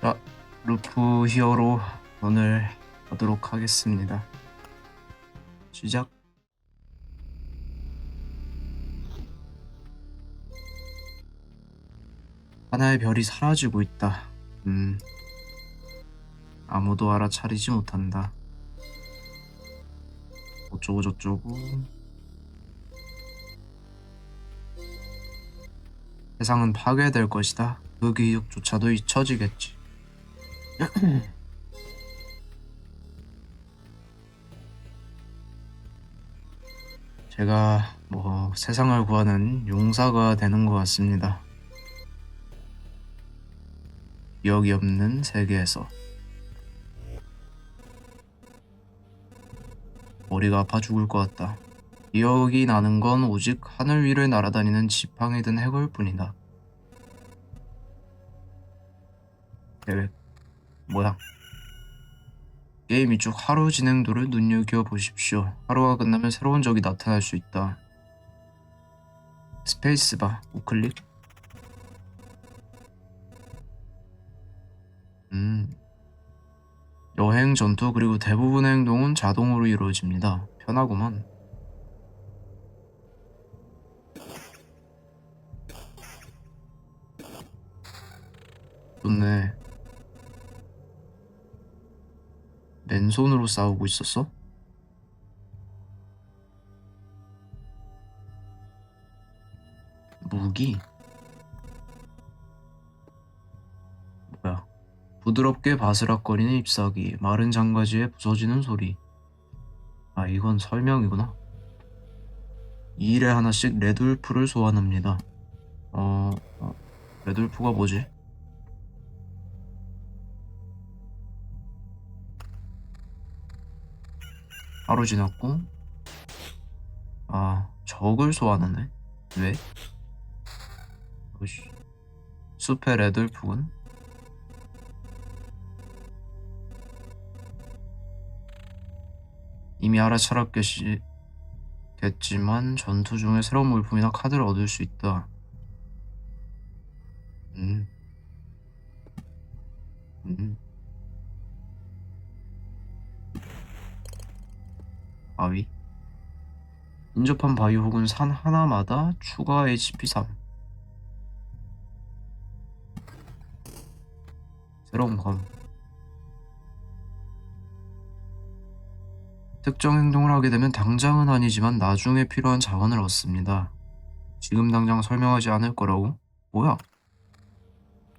자, 루프 히어로 오늘 하도록 하겠습니다. 시작. 하나의 별이 사라지고 있다. 음. 아무도 알아차리지 못한다. 어쩌고 저쩌고. 세상은 파괴될 것이다. 그 기억조차도 잊혀지겠지. 제가 뭐 세상을 구하는 용사가 되는 것 같습니다. 기억이 없는 세계에서 머리가 아파 죽을 것 같다. 기억이 나는 건 오직 하늘 위를 날아다니는 지팡이 든 해골 뿐이다. 계획 뭐야? 게임이 쭉 하루 진행도를 눈여겨 보십시오. 하루가 끝나면 새로운 적이 나타날 수 있다. 스페이스바 우클릭. 음. 여행, 전투 그리고 대부분의 행동은 자동으로 이루어집니다. 편하구만. 좋네. 맨손으로 싸우고 있었어? 무기? 뭐야? 부드럽게 바스락거리는 잎사귀, 마른 장가지에 부서지는 소리. 아, 이건 설명이구나. 2일에 하나씩 레돌프를 소환합니다. 어, 어 레돌프가 뭐지? 하루 지났고 아 적을 소환하네 왜? 어이씨. 숲의 레들프군 이미 알아차렸겠지만 전투 중에 새로운 물품이나 카드를 얻을 수 있다 음. 음. 바위 인접한 바위 혹은 산 하나마다 추가 HP 3 새로운 검 특정 행동을 하게 되면 당장은 아니지만 나중에 필요한 자원을 얻습니다 지금 당장 설명하지 않을 거라고? 뭐야?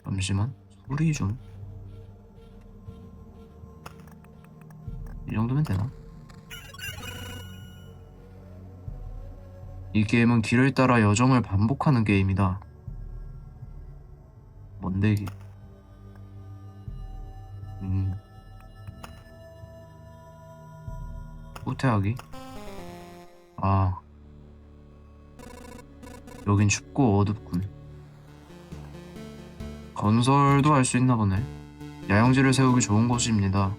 잠시만 소리 좀 이 정도면 되나? 이 게임은 길을 따라 여정을 반복하는 게임이다. 뭔데 이게? 음. 후퇴하기? 아. 여긴 춥고 어둡군. 건설도 할 수 있나 보네. 야영지를 세우기 좋은 곳입니다.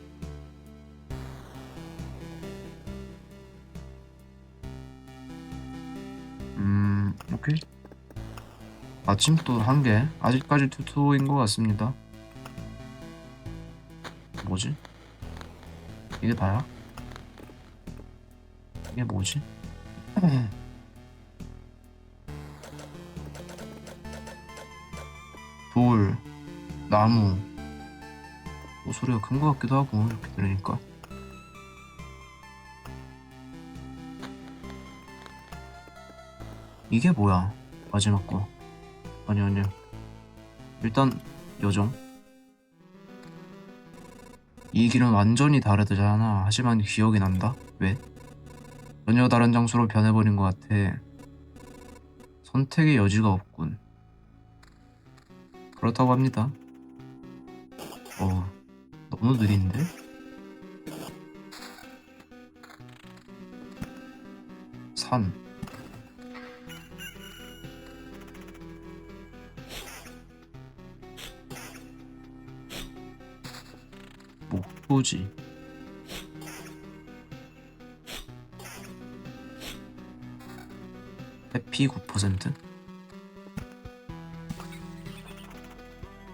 아침 또한 개. 아직까지 투투인 것 같습니다. 뭐지? 이게 다야? 이게 뭐지? 돌, 나무. 뭐 소리가 큰 것 같기도 하고 이렇게 들으니까. 이게 뭐야? 마지막 거. 아니 아니야. 일단 여정. 이 길은 완전히 다르잖아. 하지만 기억이 난다. 왜? 전혀 다른 장소로 변해버린 것 같아. 선택의 여지가 없군. 그렇다고 합니다. 어, 너무 느린데? 산. 목표지. 해피 9%?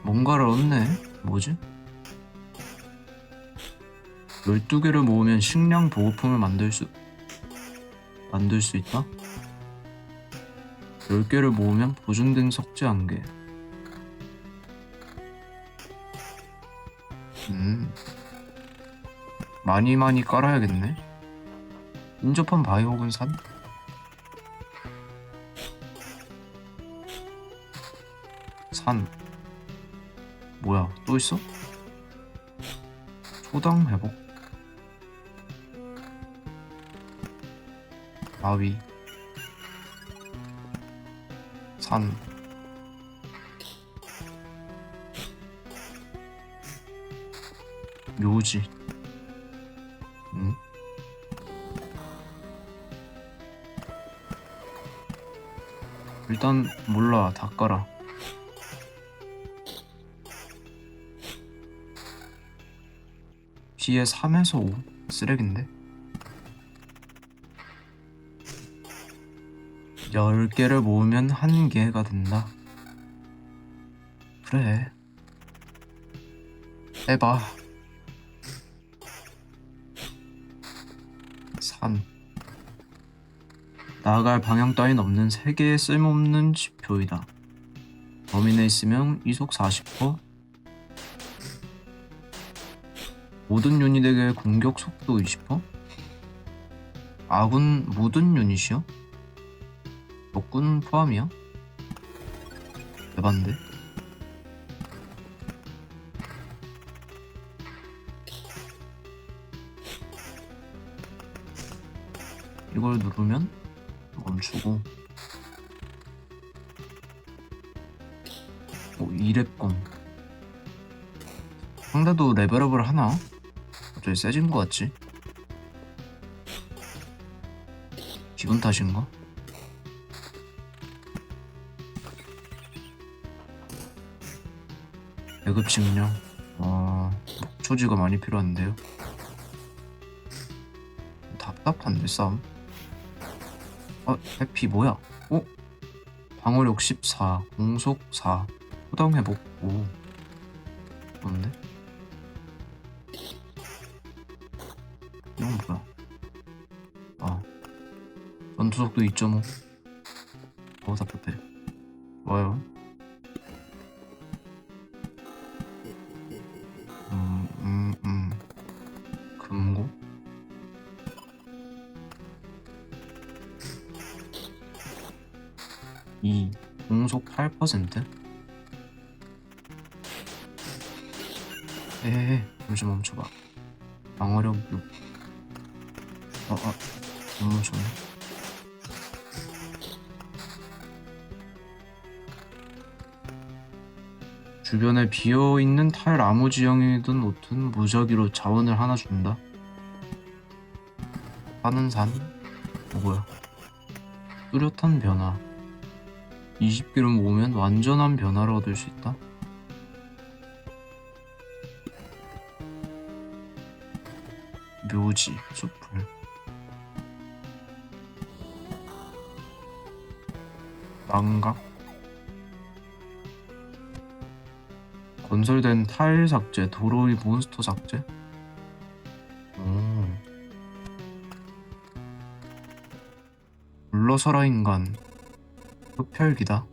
뭔가를 얻네. 뭐지? 12개를 모으면 식량 보호품을 만들 수 만들 수 있다? 10개를 모으면 보존된 석재 한 개. 많이 많이 깔아야겠네. 인접한 혹은 산? 산. 뭐야, 또 있어? 초당 회복. 바위. 산. 묘지. 일단 몰라 다 깔아. 뒤에 3에서 5 쓰레기인데? 10개를 모으면 한 개가 된다. 그래. 해봐 나아갈 방향 따윈 없는 세계의 쓸모없는 지표이다 범위 내에 있으면 이속 40% 모든 유닛에게 공격 속도 20%? 아군 모든 유닛이요? 적군 포함이야? 대반데? 이걸 누르면 멈추고 오, 2렙검 상대도 레벨업을 하나? 갑자기 세진 것 같지? 기분 탓인가? 배급 측량 아 초지가 많이 필요한데요 답답한데 싸움 어 해피 뭐야? 어? 방어력 14 공속 4 호당 회복 5 뭔데? 이건 뭐야? 아. 전투속도 2.5 어 답답해. 좋아요 10%? 에헤 잠시 멈춰봐. 방어력 6 어어 못 멈췄네. 주변에 비어있는 타일 아무 지형이든 놓든 무작위로 자원을 하나 준다? 하는 산? 어, 뭐야? 뚜렷한 변화. 20개를 모으면 완전한 변화를 얻을 수 있다. 묘지, 숲을. 망각? 건설된 타일 삭제, 도로의 몬스터 삭제? 오. 물러서라 인간. 흡혈기다.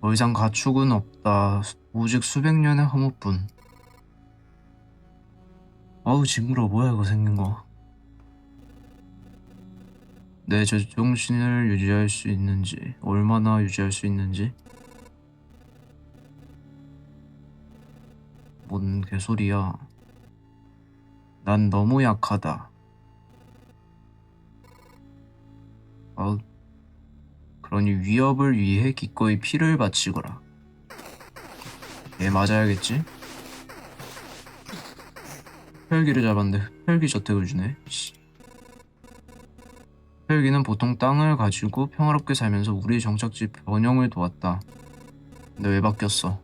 더 이상 가축은 없다. 오직 수백 년의 허무뿐. 아우 징그러 뭐야 이거 생긴 거. 내 제정신을 유지할 수 있는지, 얼마나 유지할 수 있는지. 뭔 개소리야. 난 너무 약하다. 아, 그러니 위협을 위해 기꺼이 피를 바치거라. 얘 맞아야겠지? 흡혈기를 잡았는데 흡혈기 저택을 주네. 씨. 흡혈기는 보통 땅을 가지고 평화롭게 살면서 우리의 정착지 번영을 도왔다. 근데 왜 바뀌었어?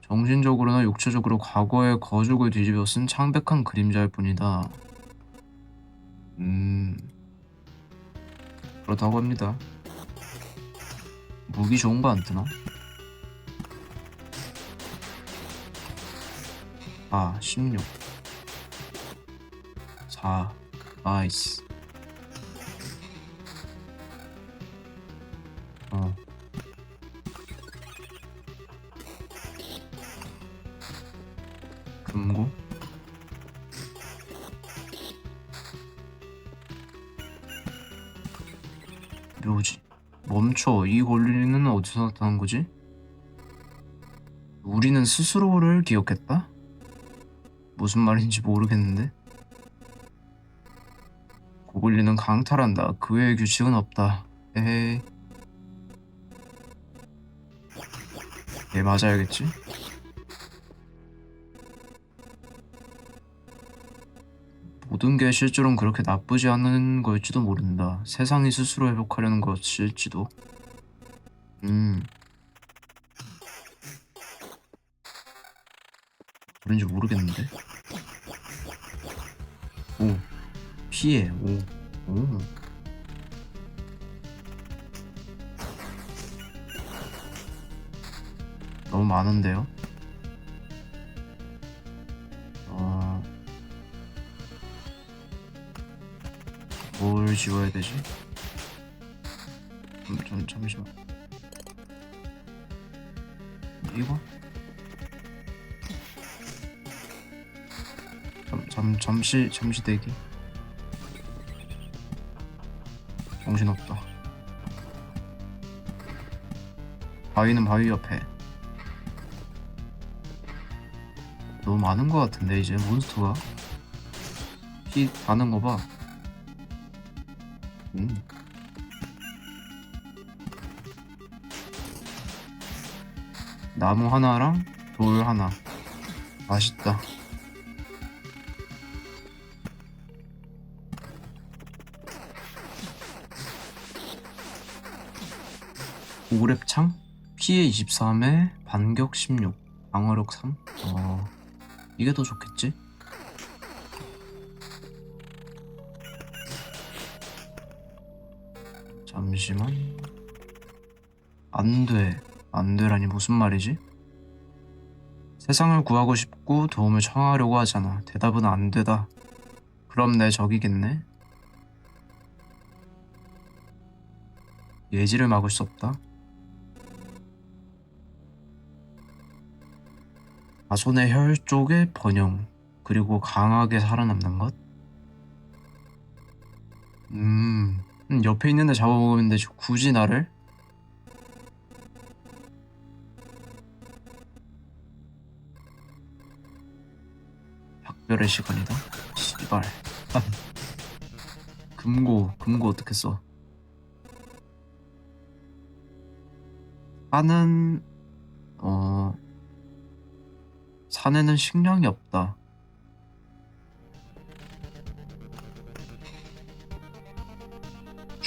정신적으로나 육체적으로 과거의 거죽을 뒤집어 쓴 창백한 그림자일 뿐이다. 음, 그렇다고 합니다. 무기 좋은 거 안 뜨나? 아, 16. 4. 나이스. 멈춰 이 권리는 어디서 나타난 거지? 우리는 스스로를 기억했다? 무슨 말인지 모르겠는데 고블린은 강탈한다 그 외의 규칙은 없다 에헤이 얘 맞아야겠지? 모든 게 실제로는 그렇게 나쁘지 않은 걸지도 모른다. 세상이 스스로 회복하려는 것일지도. 음. 그런지 모르겠는데. 오. 피해. 오. 오. 너무 많은데요? 뭘 지워야 되지? 좀, 좀 잠시만. 이거? 잠, 잠 잠시 잠시 대기. 정신없다. 바위는 바위 옆에. 너무 많은 것 같은데 이제 몬스터가 피 다는 거 봐. 음. 나무 하나랑 돌 하나. 맛있다. 오랩창? 피해 23에 반격 16, 방어력 3? 어, 이게 더 좋겠지? 잠시만. 안 돼. 안 되라니 무슨 말이지? 세상을 구하고 싶고 도움을 청하려고 하잖아. 대답은 안 되다. 그럼 내 적이겠네? 예지를 막을 수 없다. 자손의 혈 쪽의 번영, 그리고 강하게 살아남는 것? 음, 음, 옆에 있는 애 잡아먹으면 되지. 굳이 나를? 작별의 시간이다. 씨발. 금고, 금고 어떻게 써? 산은, 어, 산에는 식량이 없다.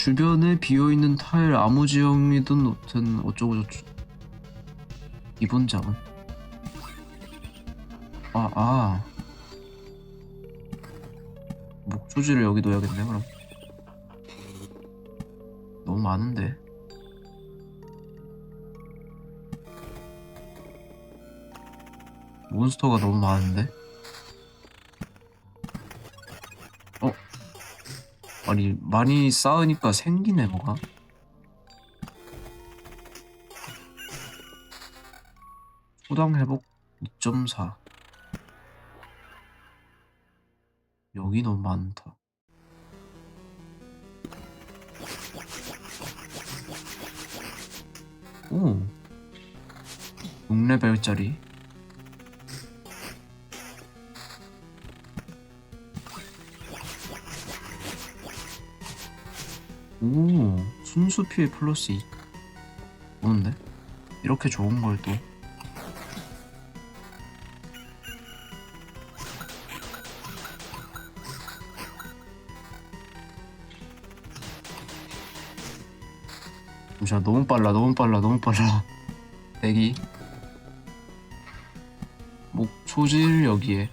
주변에 비어있는 타일 아무 지형이든 어쨌든 어쩌고 저쩌고 기본장은 아, 아. 목조지를 여기 넣어야겠네, 그럼. 너무 많은데. 몬스터가 너무 많은데? 아니, 많이 쌓으니까 생기네, 뭐가. 소당 회복 2.4. 여기 너무 많다. 오. 6레벨짜리. 오, 순수 피해 플러스 2. 좋은데? 이렇게 좋은 걸 또. 잠시만, 너무 빨라, 너무 빨라, 너무 빨라. 대기. 목초질 여기에.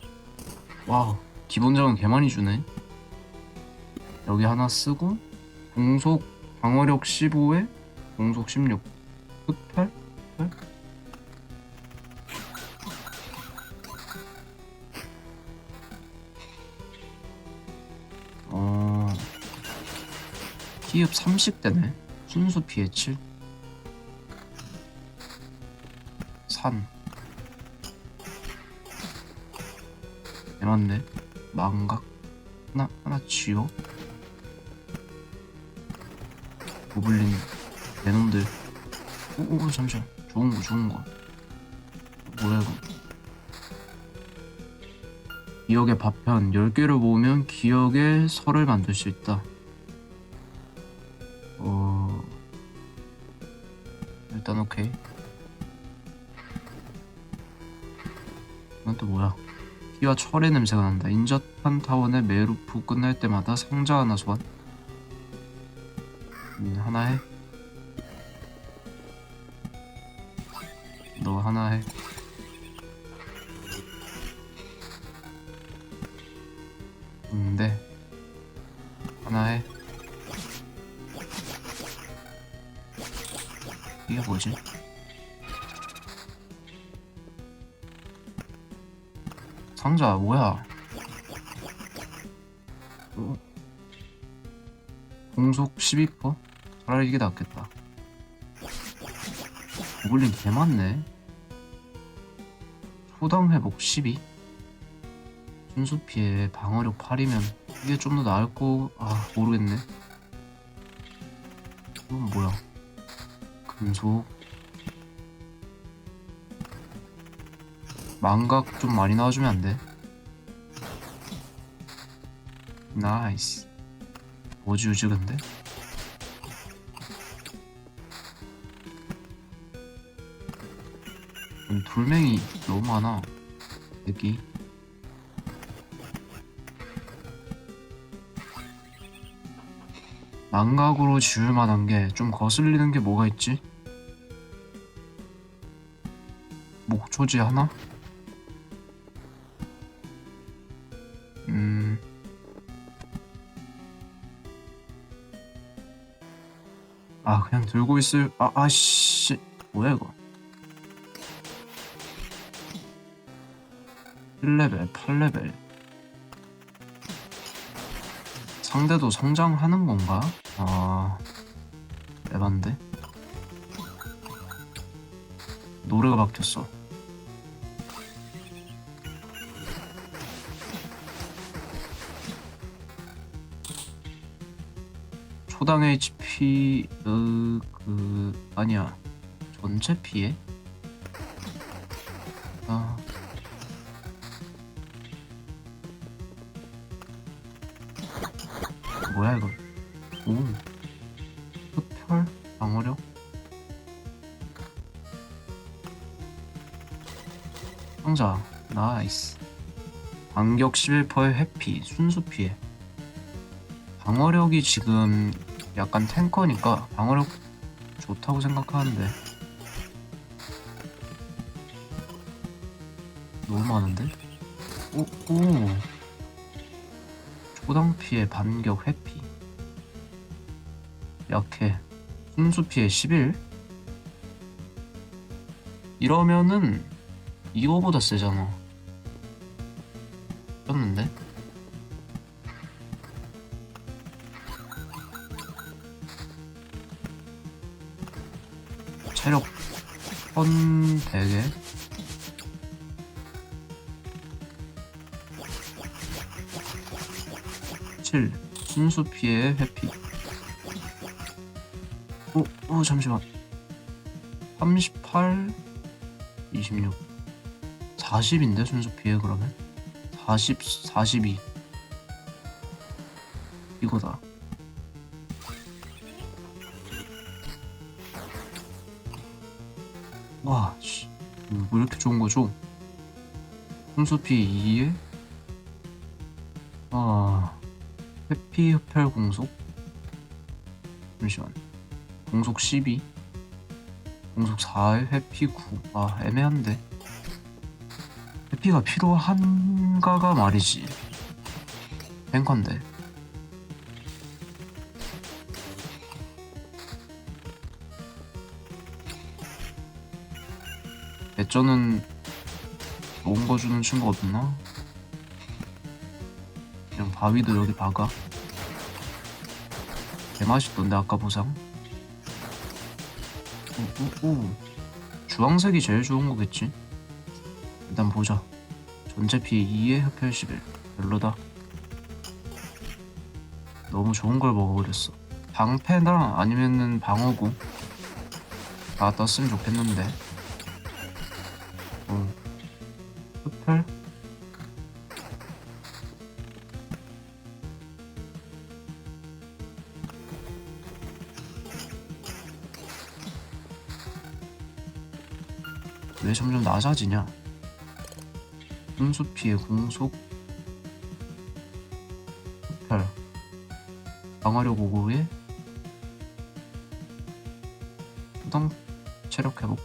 와우, 기본적은 개 많이 주네. 여기 하나 쓰고, 공속 방어력 15에 공속 16 흑팔? 흑팔? 어... 피흡 30대네 순수 피해 7 산. 대만네 망각. 하나, 하나 쥐어. 고블린 내놈들. 오오 잠시만. 좋은 거 좋은 거. 뭐야 이거? 기억의 파편. 10개를 모으면 기억의 설을 만들 수 있다. 어... 일단 오케이. 이건 또 뭐야? 피와 철의 냄새가 난다. 인젓한 타원의 메루프 끝날 때마다 상자 하나 소환. 음, 하나 해. 너 하나 해. 음, 네. 하나 해. 이게 뭐지? 상자 뭐야? 어? 공속 12%? 이게 낫겠다. 고블린 개 많네. 초당 회복 12? 순수 피해 방어력 8이면 이게 좀 더 나을 거... 아 모르겠네. 이건 뭐야? 금속 망각 좀 많이 나와주면 안 돼? 나이스 뭐지 유지 근데? 음, 돌멩이 너무 많아. 여기 망각으로 지울 만한 게 좀 거슬리는 게 뭐가 있지? 목초지 하나? 음. 아 그냥 들고 있을 아 아씨. 뭐야 이거 1레벨 8레벨. 상대도 성장하는 건가? 아 에반데? 노래가 바뀌었어. 초당 HP 어, 그 아니야. 전체 피해? 아 뭐야 이거? 오. 흡혈 방어력? 상자. 나이스. 반격 11%의 회피. 순수 피해. 방어력이 지금 약간 탱커니까 방어력 좋다고 생각하는데. 너무 많은데? 오, 오. 초당 피해 반격 회피. 약해. 순수 피해 11 이러면은 이거보다 세잖아. 떴는데? 체력 1100에 칠 순수 피해 회피. 오, 오 잠시만. 38 26 40인데 순수 피해 그러면? 40 42 이거다. 와, 씨. 음, 왜 이렇게 좋은 거죠? 홍수피 2에 아, 해피 흡혈 공속? 잠시만. 공속 12 공속 4에 해피 9 아, 애매한데. 해피가 필요한가가 말이지. 탱컨데. 애쩌는 좋은 거 주는 친구 없나? 바위도 여기 박아. 개맛있던데 아까 보상? 오, 오, 오. 주황색이 제일 좋은 거겠지? 일단 보자. 전체 피해 2에 흡혈 11 별로다. 너무 좋은 걸 먹어버렸어. 방패나 아니면은 방어구. 다 떴으면 좋겠는데. 어. 흡혈 낮아지냐? 분수 피해 공속 흡혈 방어력 5고에 수당 체력 회복.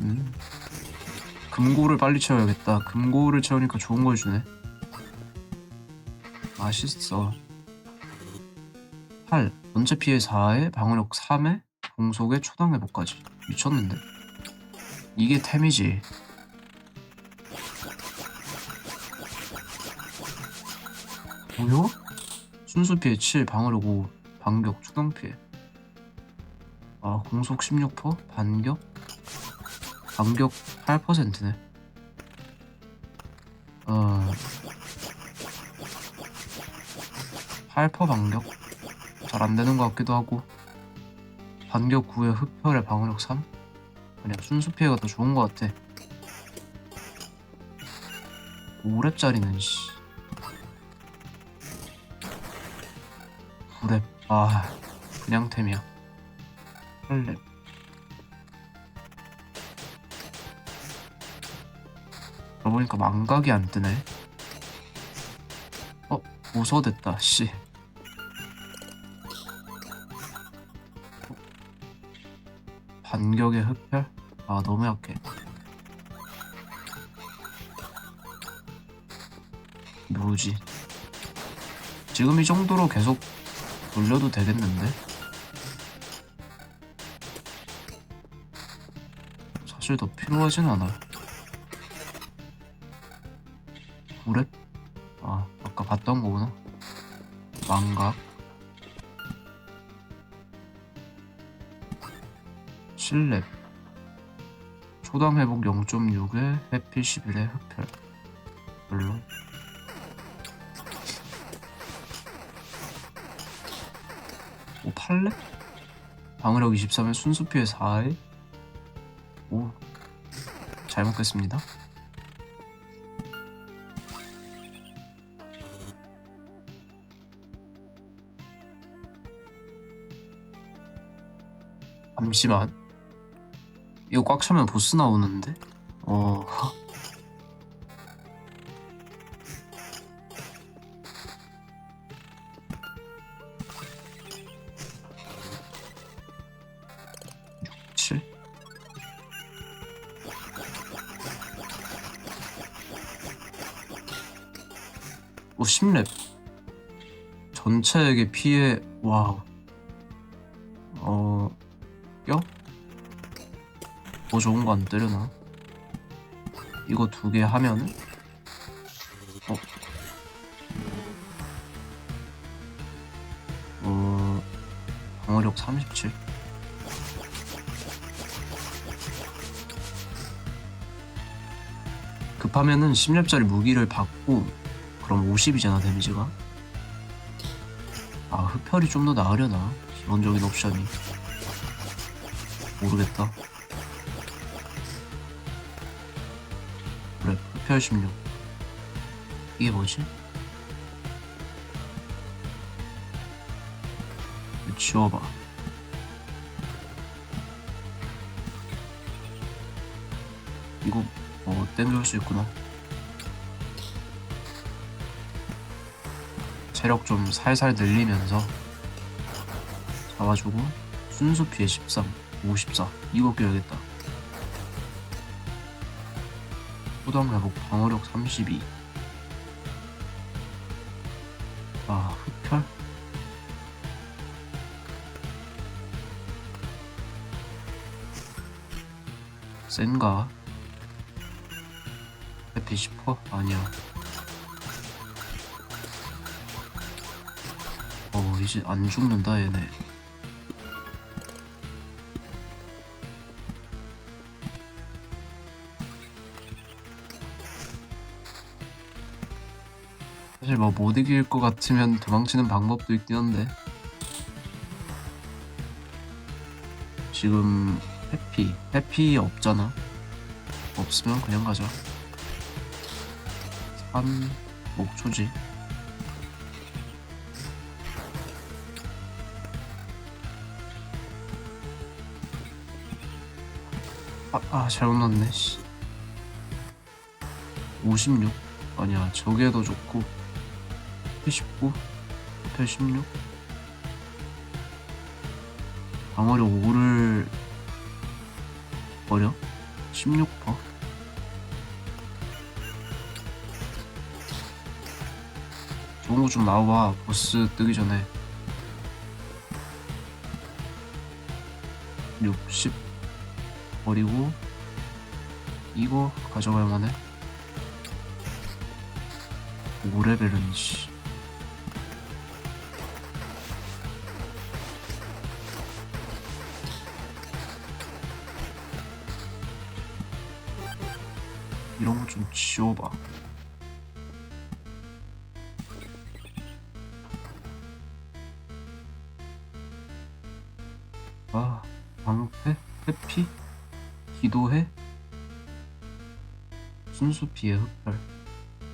음. 금고를 빨리 채워야겠다. 금고를 채우니까 좋은 걸 주네. 맛있어 8. 전체 피해 4에 방어력 3에 공속에 초당 회복까지. 미쳤는데. 이게 템이지. 뭐요? 순수 피해 7 방어력 5 반격 초당 피해. 아 공속 16% 반격? 반격 8%네. 어... 8% 반격 잘 안되는 것 같기도 하고. 반격 9에 흡혈의 방어력 3? 아니야 순수 피해가 더 좋은 것 같아. 5렙짜리는 씨. 9렙 아 그냥 템이야. 8렙 그러고 보니까 망각이 안 뜨네. 어? 무서됐다 씨 반격의 흡혈? 아 너무 약해 뭐지 지금 이 정도로 계속 돌려도 되겠는데? 사실 더 필요하진 않아 9렙? 아 아까 봤던 거구나 망각 7렙 초당 회복 0.6에 해피 11에 흡혈 별로 오 8렙? 방어력 23에 순수 피해 4에 오 잘 먹겠습니다. 잠시만 이거 꽉 차면 보스 나오는데? 어. 칠. 오, 10렙. 전체에게 피해, 와우. 좋은 거안 때려나? 이거 두 개 하면은? 어? 어 방어력 37 급하면은 10렙짜리 무기를 받고 그럼 50이잖아 데미지가. 아 흡혈이 좀 더 나으려나? 기본적인 옵션이. 모르겠다 흡혈 16 이게 뭐지? 지워봐. 이거 뭐 땡겨올 수 있구나. 체력 좀 살살 늘리면서 잡아주고 순수 피해 13 54 이거 껴야겠다 소당 회복 방어력 32 아, 흡혈? 센가? 어떻게 싶어? 아니야. 어 이제 안 죽는다 얘네. 뭐 못 이길 것 같으면 도망치는 방법도 있긴 한데. 지금 해피 해피 없잖아. 없으면 그냥 가자. 3 목초지. 아, 아 잘못 넣었네 씨. 56 아니야 저게 더 좋고 79 86 방어력 5를 버려? 16% 좋은 거 좀 나와 보스 뜨기 전에. 60 버리고 이거 가져갈 만해? 5레벨은 씨 좀 지워봐 아 방패? 회피? 기도해? 순수 피해 흑발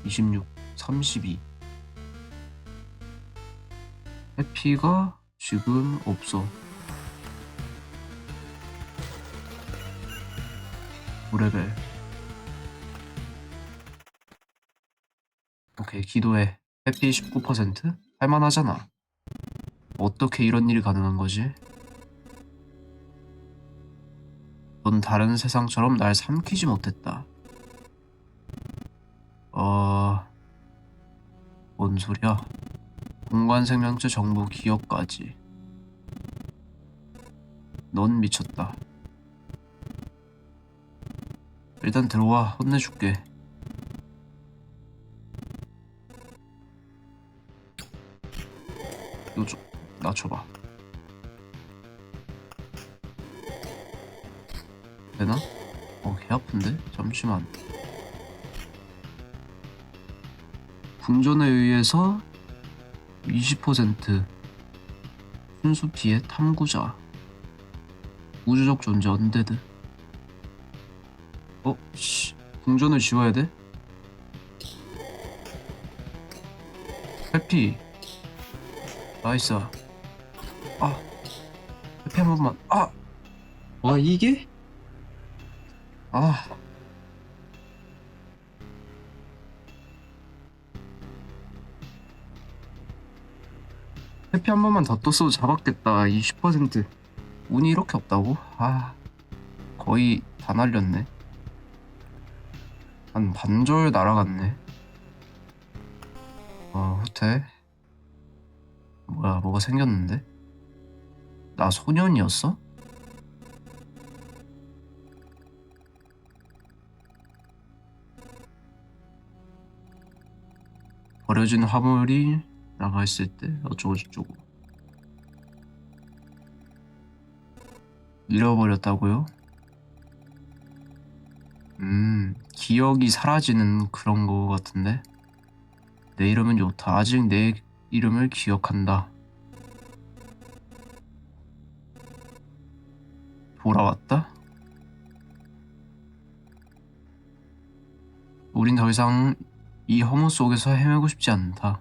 26 32 해피가 지금 없어 오레벨 오케이 기도해 해피 19% 할만하잖아 어떻게 이런 일이 가능한 거지? 넌 다른 세상처럼 날 삼키지 못했다 어... 뭔 소리야? 공간 생명체 정보 기억까지. 넌 미쳤다. 일단 들어와, 혼내줄게. 이거 좀 낮춰봐. 되나? 어, 개 아픈데? 잠시만. 궁전에 의해서 20% 순수 피해 탐구자 우주적 존재 언데드 어? 씨 궁전을 지워야 돼? 해피 나이스. 아 해피 한 번만 아! 와 이게? 아. 해피 한 번만 더 떴어도 잡았겠다. 20% 운이 이렇게 없다고? 아 거의 다 날렸네. 한 반절 날아갔네. 어 후퇴 뭐야 뭐가 생겼는데? 나 소년이었어? 버려진 화물이 나가 있을 때 어쩌고 저쩌고 잃어버렸다고요? 음 기억이 사라지는 그런 거 같은데 내 이름은 요타 아직 내 이름을 기억한다 돌아왔다? 우린 더 이상 이 허무 속에서 헤매고 싶지 않다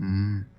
음.